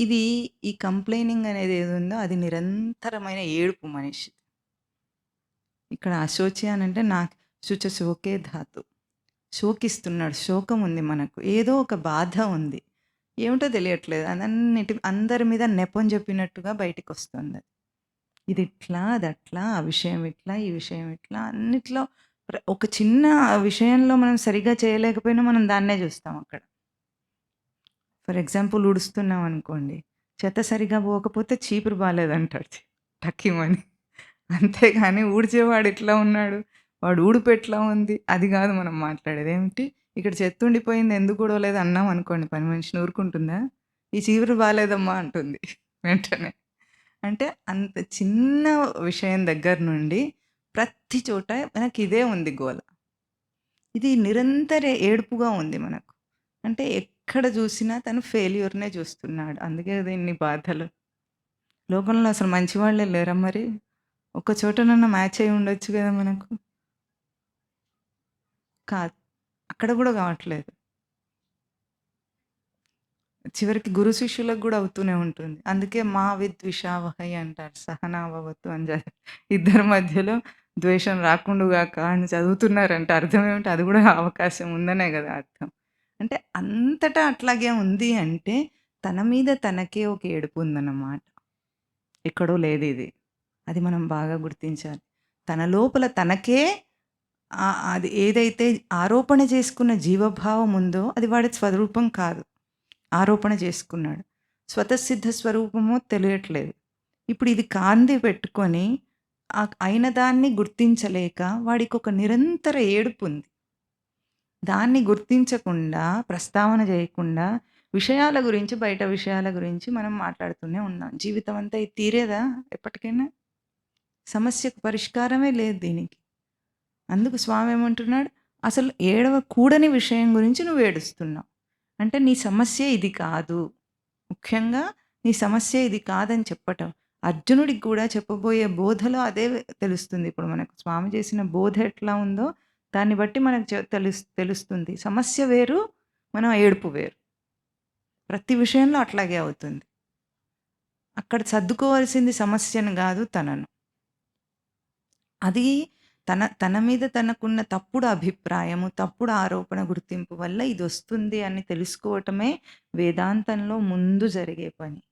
ఇది ఈ కంప్లైనింగ్ అనేది ఏది ఉందో అది నిరంతరమైన ఏడుపు మనిషి. ఇక్కడ అశోచి అని అంటే నాకు శుచ శోకే ధాతు. శోకిస్తున్నాడు. శోకం ఉంది మనకు. ఏదో ఒక బాధ ఉంది. ఏమిటో తెలియట్లేదు. అదన్నిటి అందరి మీద నెపం చెప్పినట్టుగా బయటికొస్తుందది. ఇది ఇట్లా, అది అట్లా ఆ విషయం ఇట్లా, ఈ విషయం ఇట్లా అన్నిట్లో ఒక చిన్న విషయంలో మనం సరిగ్గా చేయలేకపోయినా మనం దాన్నే చూస్తాం అక్కడ. ఫర్ ఎగ్జాంపుల్ ఉడుస్తున్నాం అనుకోండి. చెత్త సరిగ్గా పోకపోతే చీపురు బాగాలేదంటాడు టక్కిమని అంతేగాని ఊడ్చేవాడు ఎట్లా ఉన్నాడు? వాడు ఊడుపు ఎట్లా ఉంది? అది కాదు మనం మాట్లాడేది. ఏమిటి? ఇక్కడ చెత్త ఉండిపోయింది ఎందుకు ఊడవలేదు అన్నాం అనుకోండి పని మనిషిని ఊరుకుంటుందా? ఈ చీపురు బాగాలేదమ్మా అంటుంది వెంటనే. అంటే అంత చిన్న విషయం దగ్గర నుండి ప్రతి చోట మనకి ఇదే ఉంది గోల. ఇది నిరంతర ఏడుపుగా ఉంది మనకు. అంటే ఎక్కడ చూసినా తను ఫెయిల్యూర్‌నే చూస్తున్నాడు. అందుకే కదా ఇన్ని బాధలు. లోకంలో అసలు మంచివాళ్ళే లేరా మరి? ఒక చోటనన్నా మ్యాచ్ అయి ఉండొచ్చు కదా మనకు. కాదు. అక్కడ కూడా కావట్లేదు. చివరికి గురు శిష్యులకు కూడా అవుతూనే ఉంటుంది. అందుకే మా విద్విషావహై అంటారు. సహనావవత్తు అని చ ఇద్దరి మధ్యలో ద్వేషం రాకుండుగాక అని చదువుతున్నారంటే అర్థం ఏమిటి? అది కూడా అవకాశం ఉందనే కదా అర్థం. అంటే అంతటా అట్లాగే ఉంది అంటే తన మీద తనకే ఒక ఏడుపు ఉందన్నమాట. ఎక్కడో లేదు ఇది అది మనం బాగా గుర్తించాలి. తన లోపల తనకే అది ఏదైతే ఆరోపణ చేసుకున్న జీవభావం ఉందో అది వాడి స్వరూపం కాదు. ఆరోపణ చేసుకున్నాడు. స్వతసిద్ధ స్వరూపమో తెలియట్లేదు. ఇప్పుడు ఇది కాంది పెట్టుకొని అయిన దాన్ని గుర్తించలేక వాడికి ఒక నిరంతర ఏడుపు ఉంది దాన్ని గుర్తించకుండా, ప్రస్తావన చేయకుండా విషయాల గురించి, బయట విషయాల గురించి మనం మాట్లాడుతూనే ఉన్నాం. జీవితం అంతా ఇది తీరేదా ఎప్పటికైనా? సమస్యకు పరిష్కారమే లేదు దీనికి. అందుకు స్వామి ఏమంటున్నాడు? అసలు ఏడవకూడని విషయం గురించి నువ్వు ఏడుస్తున్నావు. అంటే నీ సమస్య ఇది కాదు. ముఖ్యంగా నీ సమస్య ఇది కాదని చెప్పటం. అర్జునుడికి కూడా చెప్పబోయే బోధలో అదే తెలుస్తుంది. ఇప్పుడు మనకు స్వామి చేసిన బోధ ఎట్లా ఉందో దాన్ని బట్టి మనకు తెలుస్ తెలుస్తుంది. సమస్య వేరు, మనం ఏడుపు వేరు. ప్రతి విషయంలో అట్లాగే అవుతుంది. అక్కడ సర్దుకోవాల్సింది సమస్యను కాదు తనను. అది తన తన మీద తనకున్న తప్పుడు అభిప్రాయము, తప్పుడు ఆరోపణ గుర్తింపు వల్ల ఇది వస్తుంది అని తెలుసుకోవటమే వేదాంతంలో ముందు జరిగే పని.